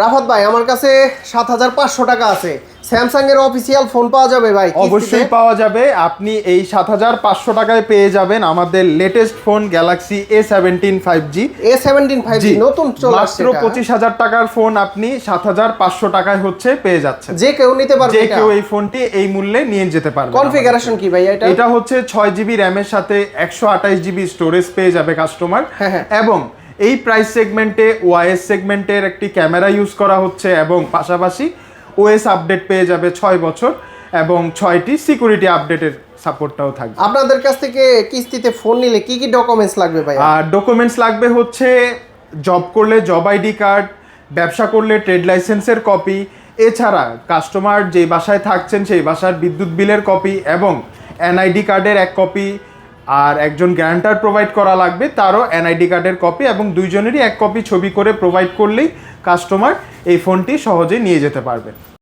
রাফাত ভাই আমার কাছে সাত হাজার পাঁচশো টাকা আছে। স্যামসাং এর অফিসিয়াল ফোন পাওয়া যাবে ভাই অবশ্যই পাওয়া যাবে। আপনি এই সাত হাজার পাঁচশো টাকায় পেয়ে যাবেন আমাদের latest phone Galaxy A seventeen five G A seventeen five G নতুন মাত্র পঁচিশ হাজার টাকার ফোন আপনি সাত হাজার পাঁচশো টাকায় হচ্ছে পেয়ে যাচ্ছেন। যে কেউ নিতে পারবে যে কেউ এই ফোনটি এই মূল্যে নিয়ে যেতে পারবে কনফিগারেশন কি ভাই এটা? এটা হচ্ছে ছয় জিবি র্যামের সাথে একশো আঠাশ জিবি স্টোরেজ পেয়ে যাবে কাস্টমার হ্যাঁ, হ্যাঁ। এবং এই প্রাইস সেগমেন্টে ওআইএস সেগমেন্টের একটি ক্যামেরা ইউজ করা হচ্ছে এবং পাশাপাশি ওএস আপডেট পেয়ে যাবে ছয় বছর এবং ছয়টি সিকিউরিটি আপডেটের সাপোর্টটাও থাকবে। আপনাদের কাছ থেকে কিস্তিতে ফোন নিলে কি কি ডকুমেন্টস লাগবে ভাই আর ডকুমেন্টস লাগবে হচ্ছে জব করলে জব আইডি কার্ড ব্যবসা করলে ট্রেড লাইসেন্সের কপি এছাড়া কাস্টমার যে বাসায় থাকছেন সেই বাসার বিদ্যুৎ বিলের কপি এবং এনআইডি কার্ডের এক কপি আর একজন গ্যারান্টার প্রোভাইড করা লাগবে, তারও এনআইডি কার্ডের কপি এবং দুইজনেরই এক কপি ছবি করে প্রোভাইড করলেই কাস্টমার এই ফোনটি সহজে নিয়ে যেতে পারবে।